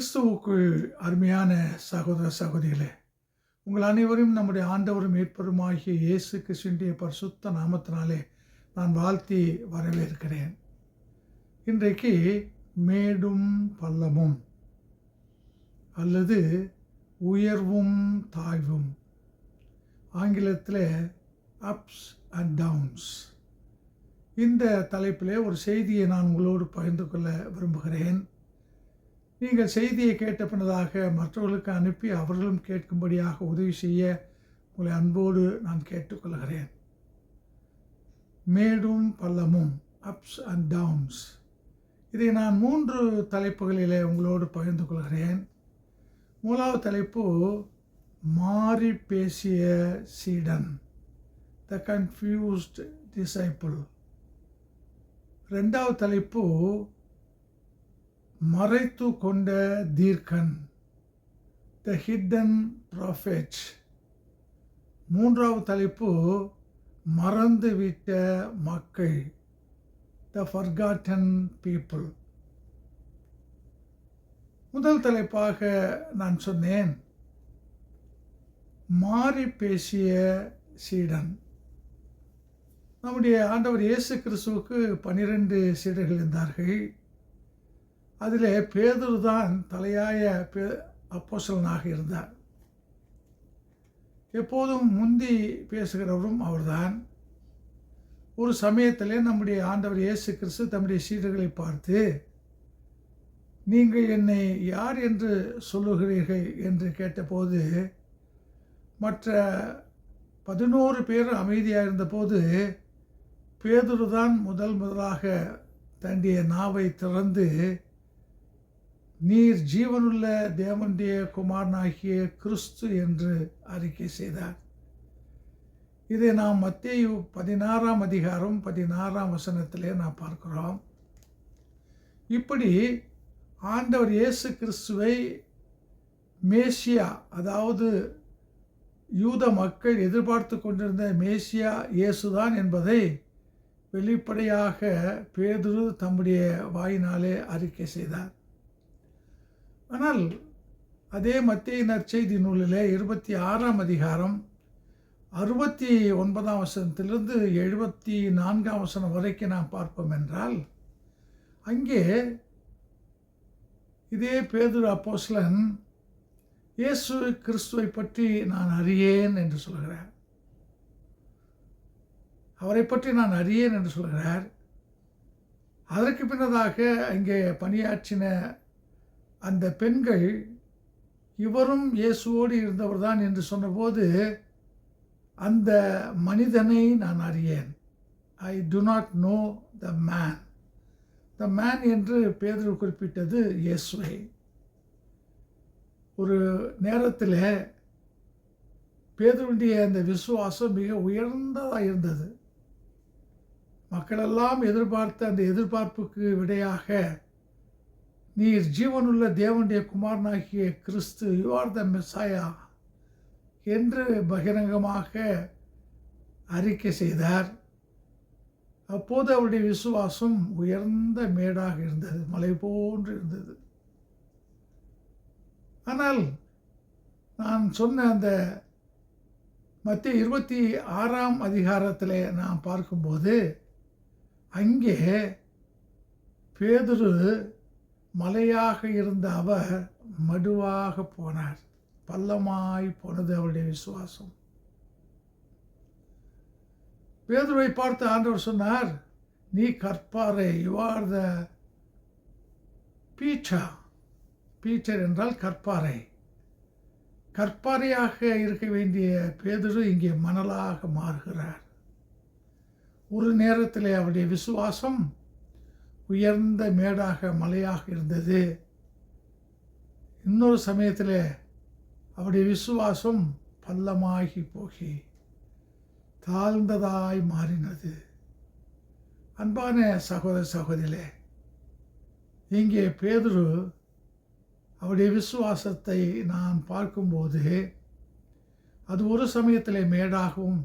கிறிஸ்துவுக்குள் அருமையான சகோதர சகோதரிகளே உங்கள் அனைவரும் நம்முடைய ஆண்டவரும் ஏற்பருமாகிய இயேசு கிறிஸ்துவினுடைய பரிசுத்த நாமத்தினாலே நான் வாழ்த்தி வரவேற்கிறேன். இன்றைக்கு மேடும் பள்ளமும் அல்லது உயர்வும் தாழ்வும். ஆங்கிலத்தில் அப்ஸ் அண்ட் டவுன்ஸ் இந்த தலைப்பிலே ஒரு செய்தியை நான் உங்களோடு பகிர்ந்து கொள்ள விரும்புகிறேன். நீங்கள் செய்தியை கேட்ட பின்னதாக மற்றவர்களுக்கு அனுப்பி அவர்களும் கேட்கும்படியாக உதவி செய்ய உங்களை அன்போடு நான் கேட்டுக்கொள்கிறேன். மேடும் பள்ளமும் அப்ஸ் அண்ட் டவுன்ஸ் இதை நான் மூன்று தலைப்புகளிலே உங்களோடு பகிர்ந்து கொள்கிறேன். மூலாவது தலைப்பு மாறி பேசிய சீடன் த கன்ஃபியூஸ்ட் டிசைபிள் ரெண்டாவது தலைப்பு மறைத்து கொண்ட தீர்க்கன் த ஹிட்டன் ப்ராஃபெட் மூன்றாவது தலைப்பு மறந்துவிட்ட மக்கள் த ஃபர்காட்டன் பீப்புள் முதல் தலைப்பாக நான் சொன்னேன் மாறி பேசிய சீடன். நம்முடைய ஆண்டவர் இயேசு கிறிஸ்துவுக்கு பனிரெண்டு சீடர்கள் இருந்தார்கள். அதில் பேதுரு தான் தலையாய பே அப்போசலனாக இருந்தார். எப்போதும் முந்தி பேசுகிறவரும் அவர்தான். ஒரு சமயத்தில் நம்முடைய ஆண்டவர் இயேசு கிறிஸ்து தம்முடைய சீடர்களை பார்த்து நீங்கள் என்னை யார் என்று சொல்லுகிறீர்கள்? என்று கேட்டபோது மற்ற பதினோரு பேர் அமைதியாக இருந்தபோது பேதுரு தான் முதல் முதலாக தன்னுடைய நாவை திறந்து நீர் ஜீவனுள்ள தேவனுடைய குமாரனாகிய கிறிஸ்து என்று அறிக்கை செய்தார். இதை நாம் மத்திய பதினாறாம் அதிகாரம் பதினாறாம் வசனத்திலே நாம் பார்க்கிறோம். இப்படி ஆண்டவர் இயேசு கிறிஸ்துவை மேசியா அதாவது யூத மக்கள் எதிர்பார்த்து கொண்டிருந்த மேசியா இயேசுதான் என்பதை வெளிப்படையாக பேதுரு தம்முடைய வாயினாலே அறிக்கை செய்தார். ஆனால் அதே மத்திய நற்செய்தி நூலிலே இருபத்தி ஆறாம் அதிகாரம் அறுபத்தி ஒன்பதாம் வசனத்திலிருந்து எழுபத்தி நான்காம் வசனம் வரைக்கும் நாம் பார்ப்போம் என்றால் அங்கே இதே பேதுரு அப்போஸ்லன் இயேசு கிறிஸ்துவை பற்றி நான் அறியேன் என்று சொல்கிறார். அவரை பற்றி நான் அறியேன் என்று சொல்கிறார். அதற்கு பின்னதாக அங்கே பணியாற்றின அந்த பெண்கள் இவரும் இயேசுவோடு இருந்தவர்தான் என்று சொன்னபோது அந்த மனிதனை நான் அறியேன். I do not know the man the man என்று பேதர் குறிப்பிட்டது இயேசுவை. ஒரு நேரத்தில் பேதருடைய அந்த விசுவாசம் மிக உயர்ந்ததாக இருந்தது. மக்களெல்லாம் எதிர்பார்த்த அந்த எதிர்பார்ப்புக்கு விடையாக நீர் ஜீவனுள்ள தேவனுடைய குமாரனாகிய கிறிஸ்து யூ ஆர் த மெஸ்ஸாயா என்று பகிரங்கமாக அறிக்கை செய்தார். அப்போது அவருடைய விசுவாசம் உயர்ந்த மேடாக இருந்தது மலை போன்று இருந்தது. ஆனால் நான் சொன்ன அந்த மத்திய இருபத்தி ஆறாம் அதிகாரத்தில் நான் பார்க்கும்போது அங்கே பேதுரு மலையாக இருந்த அவர் மடுவாக போனார். பள்ளமாய் போனது அவருடைய விசுவாசம். பேதுரை பார்த்து ஆண்டவர் சொன்னார் நீ கற்பாறை யூ ஆர் த பீச்சா பீச்சர் என்றால் கற்பாறை. கற்பாறையாக இருக்க வேண்டிய பேதுரு இங்கே மணலாக மாறுகிறார். ஒரு நேரத்தில் அவருடைய விசுவாசம் உயர்ந்த மேடாக மலையாக இருந்தது. இன்னொரு சமயத்தில் அவருடைய விசுவாசம் பள்ளமாகி போகி தாழ்ந்ததாய் மாறினது. அன்பான சகோதர சகோதரிலே இங்கே பேதுரு அவருடைய விசுவாசத்தை நான் பார்க்கும்போது அது ஒரு சமயத்தில் மேடாகவும்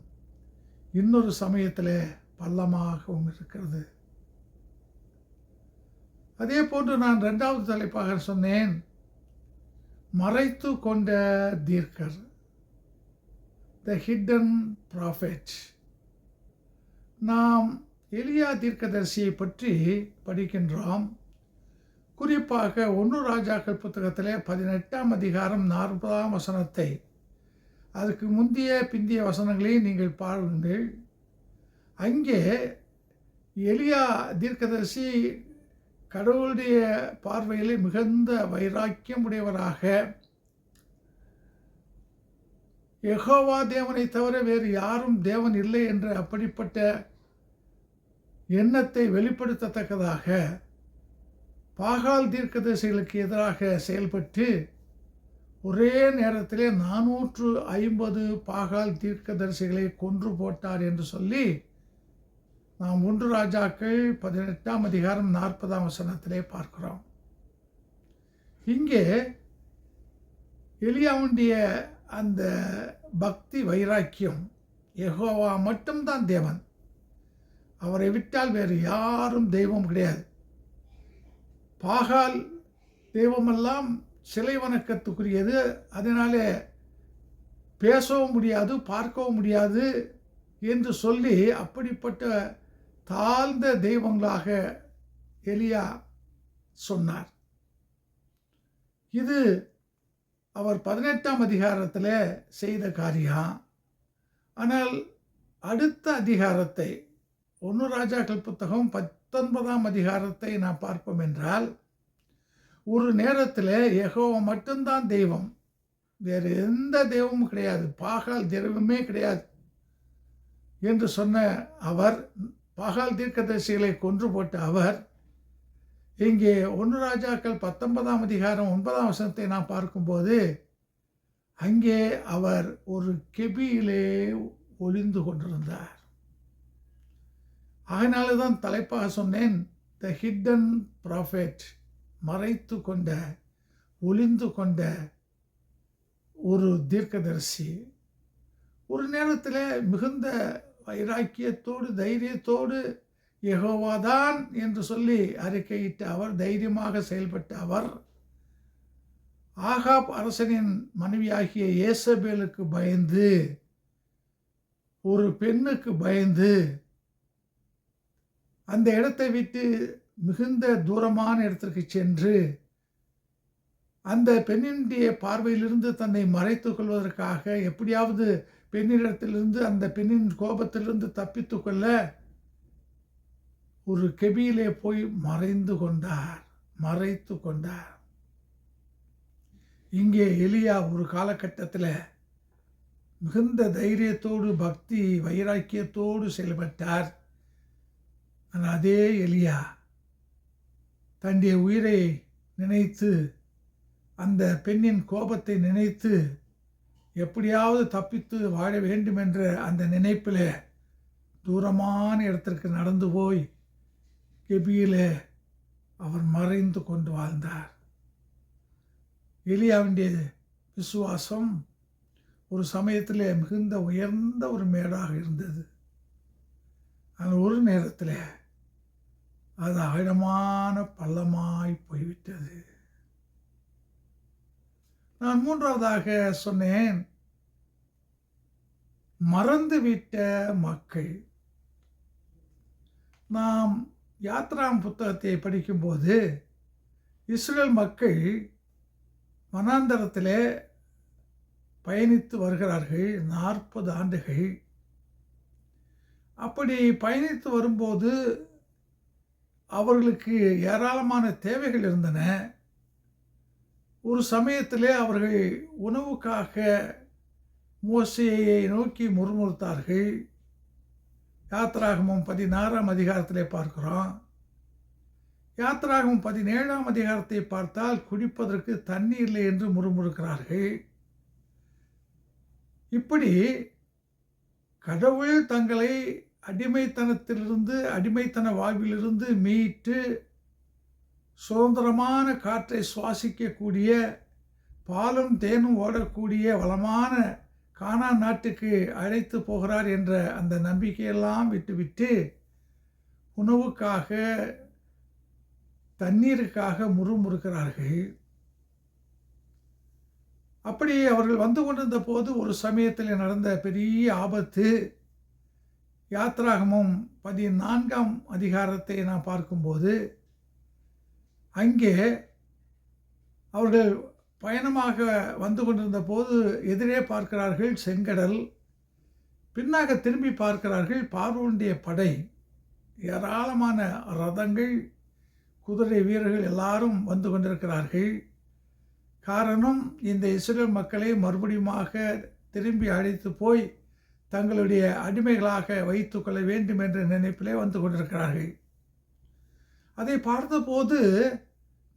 இன்னொரு சமயத்தில் பள்ளமாகவும் இருக்கிறது. அதே போன்று நான் ரெண்டாவது தலைப்பாக சொன்னேன். மறைத்து கொண்ட தீர்க்கர் த ஹிட்டன் ப்ராஃபெட் நாம் எளியா தீர்க்கதரிசியை பற்றி படிக்கின்றோம். குறிப்பாக ஒன்று ராஜாக்கள் புத்தகத்திலே பதினெட்டாம் அதிகாரம் நாற்பதாம் வசனத்தை. அதுக்கு முந்தைய பிந்திய வசனங்களையும் நீங்கள் பாருங்கள். அங்கே எளியா தீர்க்கதரிசி கடவுளுடைய பார்வையில் மிகுந்த வைராக்கியம் உடையவராக எகோவா தேவனை தவிர வேறு யாரும் தேவன் இல்லை என்ற அப்படிப்பட்ட எண்ணத்தை வெளிப்படுத்தத்தக்கதாக பாகால் தீர்க்க தீர்க்கதரிசிகளுக்கு எதிராக செயல்பட்டு ஒரே நேரத்திலே நானூற்று ஐம்பது பாகால் தீர்க்க தரிசிகளை கொன்று போட்டார் என்று சொல்லி நாம் ஒன்று ராஜாக்கள் பதினெட்டாம் அதிகாரம் நாற்பதாம் வசனத்திலே பார்க்கிறோம். இங்கே எலியாவுடைய அந்த பக்தி வைராக்கியம் எகோவா மட்டும்தான் தேவன். அவரை விட்டால் வேறு யாரும் தெய்வம் கிடையாது. பாகால் தெய்வமெல்லாம் சிலை வணக்கத்துக்குரியது. அதனாலே பேசவும் முடியாது பார்க்கவும் முடியாது என்று சொல்லி அப்படிப்பட்ட தாழ்ந்த தெய்வங்களாக எலியா சொன்னார். இது அவர் பதினெட்டாம் அதிகாரத்தில் செய்த காரியம் ஆனால் அடுத்த அதிகாரத்தை ஒன்று ராஜாக்கள் புத்தகம் பத்தொன்பதாம் அதிகாரத்தை நான் பார்ப்போம் என்றால் ஒரு நேரத்தில் எகோவா மட்டும்தான் தெய்வம். வேறு எந்த தெய்வமும் கிடையாது. பாகால் தெய்வமே கிடையாது என்று சொன்ன அவர் பாகால் தீர்க்கதரிசிகளை கொன்று போட்ட அவர் இங்கே ஒன்று ராஜாக்கள் பத்தொன்பதாம் அதிகாரம் ஒன்பதாம் வசனத்தை நாம் பார்க்கும்போது அங்கே அவர் ஒரு கெபியிலே ஒளிந்து கொண்டிருந்தார். அதனால தான் தலைப்பாக சொன்னேன் த ஹிட்டன் ப்ராஃபெட் மறைத்து கொண்ட ஒளிந்து கொண்ட ஒரு தீர்க்கதரிசி. ஒரு நேரத்தில் மிகுந்த வைராக்கியத்தோடு தைரியத்தோடு யகோவாதான் என்று சொல்லி அறிக்கையிட்ட அவர் தைரியமாக செயல்பட்ட அவர். ஆகாப் அரசனின் மனைவியாகிய ஏசபேலுக்கு பயந்து ஒரு பெண்ணுக்கு பயந்து அந்த இடத்தை விட்டு மிகுந்த தூரமான இடத்திற்கு சென்று அந்த பெண்ணினுடைய பார்வையிலிருந்து தன்னை மறைத்து கொள்வதற்காக எப்படியாவது பெண்ணிடத்திலிருந்து அந்த பெண்ணின் கோபத்திலிருந்து தப்பித்து கொள்ள ஒரு கெபியிலே போய் மறைந்து கொண்டார் மறைத்து கொண்டார். இங்கே எலியா ஒரு காலகட்டத்தில் மிகுந்த தைரியத்தோடு பக்தி வைராக்கியத்தோடு செயல்பட்டார். ஆனால் அதே எலியா தன்னுடைய உயிரை நினைத்து அந்த பெண்ணின் கோபத்தை நினைத்து எப்படியாவது தப்பித்து வாழ வேண்டும் என்ற அந்த நினைப்பில் தூரமான இடத்திற்கு நடந்து போய் கெபியிலே அவர் மறைந்து கொண்டு வாழ்ந்தார். எலியாவுடைய விசுவாசம் ஒரு சமயத்தில் மிகுந்த உயர்ந்த ஒரு மேடாக இருந்தது. ஆனால் ஒரு நேரத்தில் அது ஆழமான பள்ளமாய் போய்விட்டது. நான் மூன்றாவதாக சொன்னேன். மறந்துவிட்ட மக்கள். நாம் யாத்ராம் புத்தகத்தை படிக்கும்போது இஸ்ரேல் மக்கள் வனாந்தரத்தில் பயணித்து வருகிறார்கள் நாற்பது ஆண்டுகள். அப்படி பயணித்து வரும்போது அவர்களுக்கு ஏராளமான தேவைகள் இருந்தன. ஒரு சமயத்திலே அவர்கள் உணவுக்காக மோசையை நோக்கி முறுமுறுத்தார்கள். யாத்ராகமம் பதினாறாம் அதிகாரத்திலே பார்க்கிறோம். யாத்ராகமம் பதினேழாம் அதிகாரத்தை பார்த்தால் குடிப்பதற்கு தண்ணி இல்லை என்று முறுமுறுக்கிறார்கள். இப்படி கடவுள் தங்களை அடிமைத்தனத்திலிருந்து அடிமைத்தன வாழ்விலிருந்து மீட்டு சுதந்திரமான காற்றை சுவாசிக்கக்கூடிய பாலும் தேனும் ஓடக்கூடிய வளமான கானா நாட்டுக்கு அழைத்து போகிறார் என்ற அந்த நம்பிக்கையெல்லாம் விட்டுவிட்டு உணவுக்காக தண்ணீருக்காக முறுமுறுக்கிறார்கள். அப்படி அவர்கள் வந்து கொண்டிருந்த போது ஒரு சமயத்தில் நடந்த பெரிய ஆபத்து யாத்ராகமும் பதினான்காம் அதிகாரத்தை நான் பார்க்கும்போது அங்கே அவர்கள் பயணமாக வந்து கொண்டிருந்த போது எதிரே பார்க்கிறார்கள் செங்கடல் பின்னாக திரும்பி பார்க்கிறார்கள் பார்வோனுடைய படை. ஏராளமான ரதங்கள் குதிரை வீரர்கள் எல்லாரும் வந்து கொண்டிருக்கிறார்கள். காரணம் இந்த இஸ்ரேல் மக்களை மறுபடியுமாக திரும்பி அழைத்து போய் தங்களுடைய அடிமைகளாக வைத்து கொள்ள வேண்டும் என்ற நினைப்பிலே வந்து கொண்டிருக்கிறார்கள். அதை பார்த்தபோது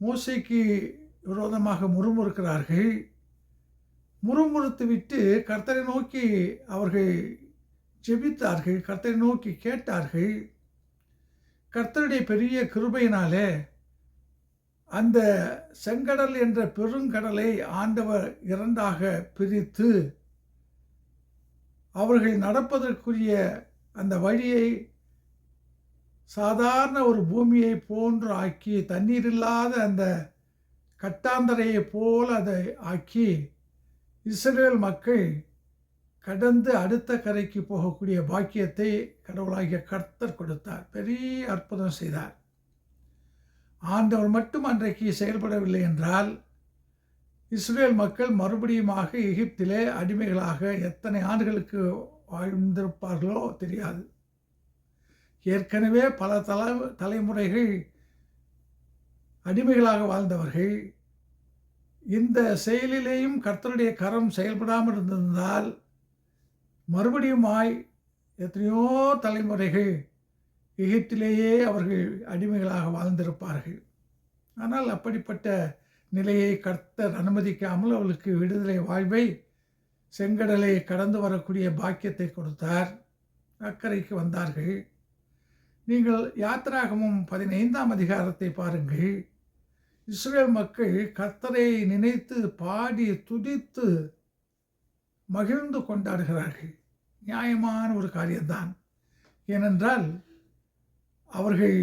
மோசைக்கு விரோதமாக முறுமுறுக்கிறார்கள். முறுமுறுத்து விட்டு கர்த்தரை நோக்கி அவர்கள் ஜெபித்தார்கள். கர்த்தரை நோக்கி கேட்டார்கள். கர்த்தருடைய பெரிய கிருபையினாலே அந்த செங்கடல் என்ற பெருங்கடலை ஆண்டவர் இரண்டாக பிரித்து அவர்கள் நடப்பதற்குரிய அந்த வழியை சாதாரண ஒரு பூமியை போன்று ஆக்கி தண்ணீர் இல்லாத அந்த கட்டாந்தரையை போல் அதை ஆக்கி இஸ்ரேல் மக்கள் கடந்து அடுத்த கரைக்கு போகக்கூடிய பாக்கியத்தை கடவுளாகிய கர்த்தர் கொடுத்தார். பெரிய அற்புதம் செய்தார். ஆண்டவர் மட்டும் அன்றைக்கு செயல்படவில்லை என்றால் இஸ்ரேல் மக்கள் மறுபடியுமாக எகிப்திலே அடிமைகளாக எத்தனை ஆண்டுகளுக்கு வாழ்ந்திருப்பார்களோ தெரியாது. ஏற்கனவே பல தலை தலைமுறைகள் அடிமைகளாக வாழ்ந்தவர்கள் இந்த செயலிலேயும் கர்த்தருடைய கரம் செயல்படாமல் இருந்திருந்தால் மறுபடியுமாய் எத்தனையோ தலைமுறைகள் எகிப்திலேயே அவர்கள் அடிமைகளாக வாழ்ந்திருப்பார்கள். ஆனால் அப்படிப்பட்ட நிலையை கர்த்தர் அனுமதிக்காமல் அவளுக்கு விடுதலை வாழ்வை செங்கடலை கடந்து வரக்கூடிய பாக்கியத்தை கொடுத்தார். அக்கறைக்கு வந்தார்கள். நீங்கள் யாத்ராகமும் பதினைந்தாம் அதிகாரத்தை பாருங்கள். இஸ்ரேல் மக்கள் கர்த்தரை நினைத்து பாடி துதித்து மகிழ்ந்து கொண்டாடுகிறார்கள். நியாயமான ஒரு காரியம்தான். ஏனென்றால் அவர்கள்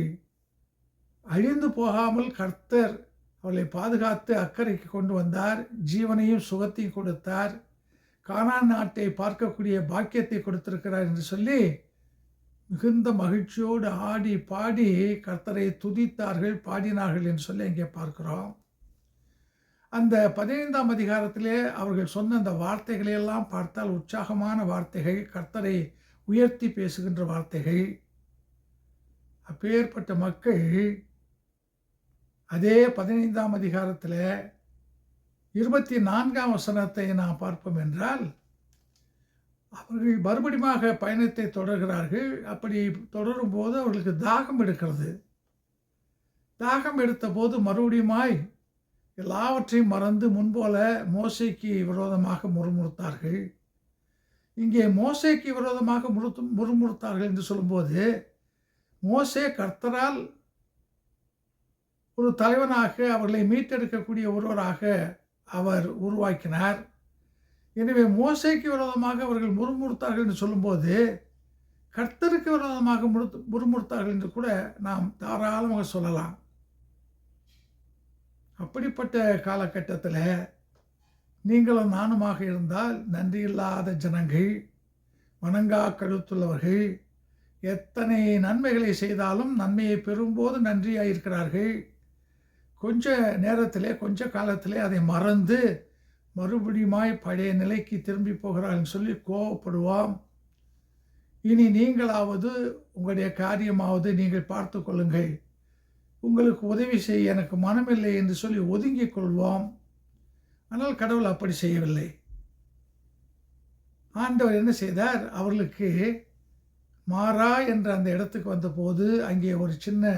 அழிந்து போகாமல் கர்த்தர் அவளை பாதுகாத்து அக்கறைக்கு கொண்டு வந்தார். ஜீவனையும் சுகத்தையும் கொடுத்தார். கானான் நாட்டை பார்க்கக்கூடிய பாக்கியத்தை கொடுத்திருக்கிறார் என்று சொல்லி மிகுந்த மகிழ்ச்சியோடு ஆடி பாடி கர்த்தரை துதித்தார்கள் பாடினார்கள் என்று சொல்லி இங்கே பார்க்கிறோம். அந்த பதினைந்தாம் அதிகாரத்திலே அவர்கள் சொன்ன அந்த வார்த்தைகளையெல்லாம் பார்த்தால் உற்சாகமான வார்த்தைகள் கர்த்தரை உயர்த்தி பேசுகின்ற வார்த்தைகள். அப்பேற்பட்ட மக்கள் அதே பதினைந்தாம் அதிகாரத்தில் இருபத்தி நான்காம் வசனத்தை நாம் பார்ப்போம் என்றால் அவர்கள் மறுபடியுமாக பயணத்தை தொடர்கிறார்கள். அப்படி தொடரும் போது அவர்களுக்கு தாகம் எடுக்கிறது. தாகம் எடுத்த போது மறுபடியுமாய் எல்லாவற்றையும் மறந்து முன்போல மோசைக்கு விரோதமாக முறுமுறுத்தார்கள். இங்கே மோசைக்கு விரோதமாக முறுத்து முறுமுறுத்தார்கள் என்று சொல்லும்போது மோசே கர்த்தரால் ஒரு தலைவனாக அவர்களை மீட்டெடுக்கக்கூடிய ஒருவராக அவர் உருவாக்கினார். எனவே மோசைக்கு விரோதமாக அவர்கள் முறுமுறுத்தார்கள் என்று சொல்லும்போது கர்த்தருக்கு விரோதமாக முறு முறுமுறுத்தார்கள் என்று கூட நாம் தாராளமாக சொல்லலாம். அப்படிப்பட்ட காலகட்டத்தில் நீங்களும் நானுமாக இருந்தால் நன்றியில்லாத ஜனங்கள் வணங்கா கழுத்துள்ளவர்கள் எத்தனை நன்மைகளை செய்தாலும் நன்மையை பெறும்போது நன்றியாக இருக்கிறார்கள் கொஞ்ச நேரத்திலே கொஞ்ச காலத்திலே அதை மறந்து மறுபடியுமாய் பழைய நிலைக்கு திரும்பி போகிறாள்னு சொல்லி கோவப்படுவோம். இனி நீங்களாவது உங்களுடைய காரியமாவது நீங்கள் பார்த்து கொள்ளுங்கள். உங்களுக்கு உதவி செய்ய எனக்கு மனமில்லை என்று சொல்லி ஒதுங்கிக் கொள்வோம். ஆனால் கடவுள் அப்படி செய்யவில்லை. ஆண்டவர் என்ன செய்தார்? அவர்களுக்கு மாறா என்ற அந்த இடத்துக்கு வந்தபோது அங்கே ஒரு சின்ன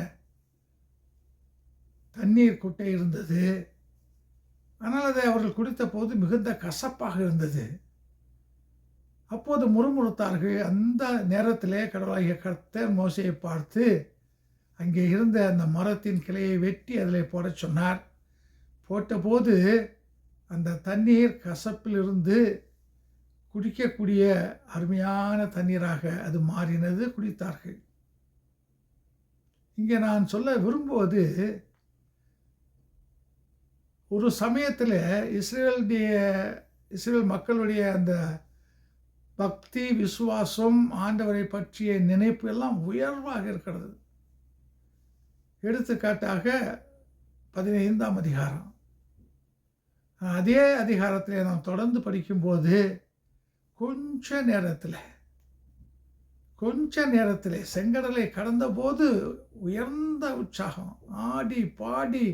தண்ணீர் குட்டை இருந்தது. ஆனால் அதை அவர்கள் குடித்த போது மிகுந்த கசப்பாக இருந்தது. அப்போது முறுமுறுத்தார்கள். அந்த நேரத்திலே கடவுளாகிய கர்த்தர் மோசையை பார்த்து அங்கே இருந்த அந்த மரத்தின் கிளையை வெட்டி அதில் போடச் சொன்னார். போட்டபோது அந்த தண்ணீர் கசப்பிலிருந்து குடிக்கக்கூடிய அருமையான தண்ணீராக அது மாறினது. குடித்தார்கள். இங்கே நான் சொல்ல விரும்புவது ஒரு சமயத்தில் இஸ்ரேலுடைய இஸ்ரேல் மக்களுடைய அந்த பக்தி விசுவாசம் ஆண்டவரை பற்றிய நினைப்பு எல்லாம் உயர்வாக இருக்கிறது. எடுத்துக்காட்டாக பதினைந்தாம் அதிகாரம். அதே அதிகாரத்தில் நாம் தொடர்ந்து படிக்கும்போது கொஞ்ச நேரத்தில் கொஞ்ச நேரத்தில் செங்கடலை கடந்தபோது உயர்ந்த உற்சாகம் ஆடி பாடி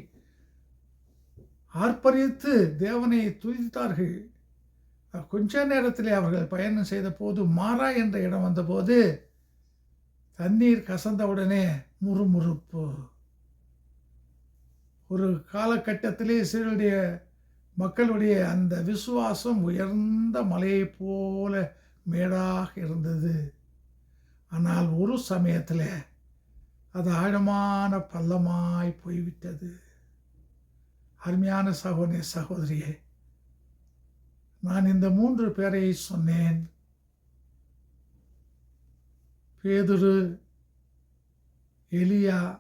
ஆர்ப்பரித்து தேவனை துதித்தார்கள். கொஞ்ச நேரத்தில் அவர்கள் பயணம் செய்த போது மாறா என்ற இடம் வந்தபோது தண்ணீர் கசந்தவுடனே முறுமுறுப்பு. ஒரு காலகட்டத்திலே இஸ்ரேலுடைய மக்களுடைய அந்த விசுவாசம் உயர்ந்த மலையை போல மேடாக இருந்தது. ஆனால் ஒரு சமயத்தில் அது ஆழமான பள்ளமாய் போய்விட்டது. அருமையான சகோதரி சகோதரியே நான் இந்த மூன்று பேரை சொன்னேன். பேதுரு எலியா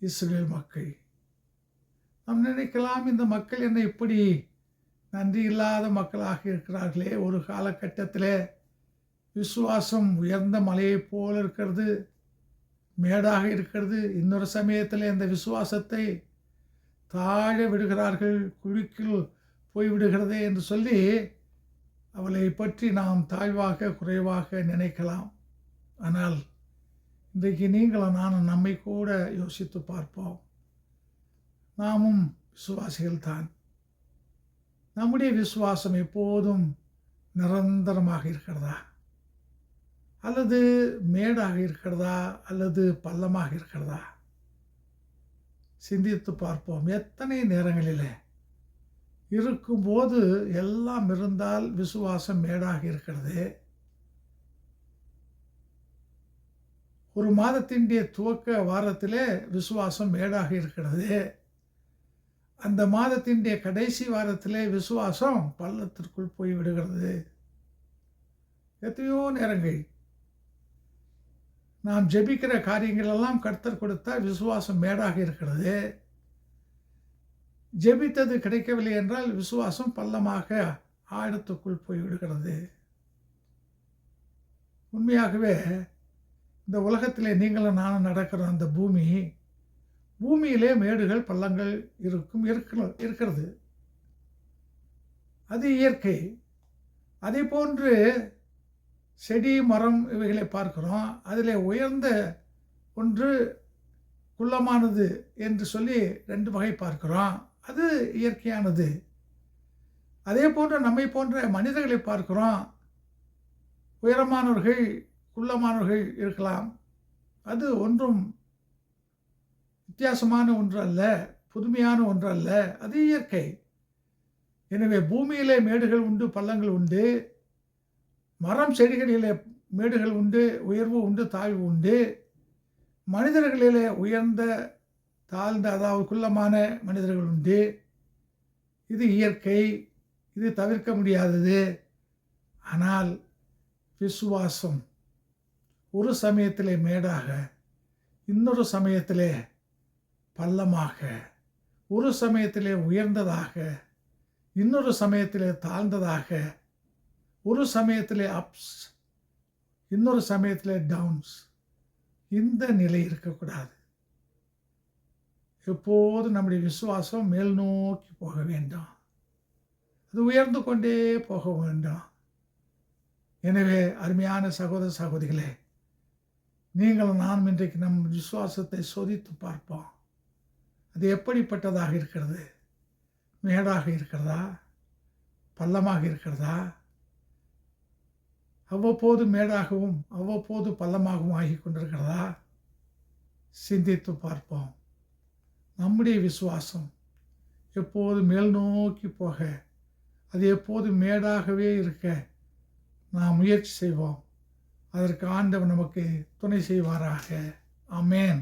இஸ்ரேல் மக்கள். நாம் நினைக்கலாம் இந்த மக்கள் என்ன இப்படி நன்றி இல்லாத மக்களாக இருக்கிறார்களே. ஒரு காலகட்டத்தில் விசுவாசம் உயர்ந்த மலையைப் போல் இருக்கிறது மேடாக இருக்கிறது. இன்னொரு சமயத்தில் இந்த விசுவாசத்தை தாழ விடுகிறார்கள் குழிக்குள் போய்விடுகிறதே என்று சொல்லி அவளை பற்றி நாம் தாழ்வாக குறைவாக நினைக்கலாம். ஆனால் இன்றைக்கு நீங்களும் நானும் நம்மை கூட யோசித்து பார்ப்போம். நாமும் விசுவாசிகள்தான். நம்முடைய விசுவாசம் எப்போதும் நிரந்தரமாக இருக்கிறதா? அல்லது மேடாக இருக்கிறதா? அல்லது பள்ளமாக இருக்கிறதா? சிந்தித்து பார்ப்போம். எத்தனை நேரங்களில்? இருக்கும்போது எல்லாம் இருந்தால் விசுவாசம் மேடாக இருக்கிறது. ஒரு மாதத்தினுடைய துவக்க வாரத்திலே விசுவாசம் மேடாக இருக்கிறது. அந்த மாதத்தினுடைய கடைசி வாரத்திலே விசுவாசம் பள்ளத்திற்குள் போய் விடுகிறது எத்தனையோ நேரங்கள் நாம் ஜெபிக்கிற காரியங்கள் எல்லாம் கர்த்தர் கொடுத்தால் விசுவாசம் மேடாக இருக்கிறது. ஜெபித்தது கிடைக்கவில்லை என்றால் விசுவாசம் பள்ளமாக ஆழத்துக்குள் போய்விடுகிறது. உண்மையாகவே இந்த உலகத்திலே நீங்களும் நானும் நடக்கிற அந்த பூமி பூமியிலே மேடுகள் பள்ளங்கள் இருக்கும் இருக்கிறது. அது இயற்கை. அதே போன்று செடி மரம் இவைகளை பார்க்கிறோம். அதில் உயர்ந்த ஒன்று குள்ளமானது என்று சொல்லி ரெண்டு வகை பார்க்கிறோம். அது இயற்கையானது. அதே போன்ற நம்மை போன்ற மனிதர்களை பார்க்கிறோம். உயரமானவர்கள் குள்ளமானவர்கள் இருக்கலாம். அது ஒன்றும் வித்தியாசமான ஒன்று அல்ல புதுமையான ஒன்று அல்ல அது இயற்கை. எனவே பூமியிலே மேடுகள் உண்டு பள்ளங்கள் உண்டு. மரம் செடிகளிலே மேடுகள் உண்டு உயர்வு உண்டு தாழ்வு உண்டு. மனிதர்களிலே உயர்ந்த தாழ்ந்த அதாவது குள்ளமான மனிதர்கள் உண்டு. இது இயற்கை இது தவிர்க்க முடியாதது. ஆனால் விசுவாசம் ஒரு சமயத்திலே மேடாக இன்னொரு சமயத்திலே பள்ளமாக ஒரு சமயத்திலே உயர்ந்ததாக இன்னொரு சமயத்திலே தாழ்ந்ததாக ஒரு சமயத்தில் அப்ஸ் இன்னொரு சமயத்தில் டவுன்ஸ் இந்த நிலை இருக்கக்கூடாது. எப்போதும் நம்முடைய விசுவாசம் மேல் நோக்கி போக வேண்டும். அது உயர்ந்து கொண்டே போக வேண்டும். எனவே அருமையான சகோதர சகோதரிகளே நீங்களும் நாம் இன்றைக்கு நம் விசுவாசத்தை சோதித்து பார்ப்போம். அது எப்படிப்பட்டதாக இருக்கிறது? மேடாக இருக்கிறதா? பள்ளமாக இருக்கிறதா? அவ்வப்போது மேடாகவும் அவ்வப்போது பள்ளமாகவும் ஆகி கொண்டிருக்கிறதா? சிந்தித்து பார்ப்போம். நம்முடைய விசுவாசம் எப்போது மேல் நோக்கி போக அது எப்போது மேடாகவே இருக்க நாம் முயற்சி செய்வோம். அதற்கு ஆண்டவன் நமக்கு துணை செய்வாராக. அமேன்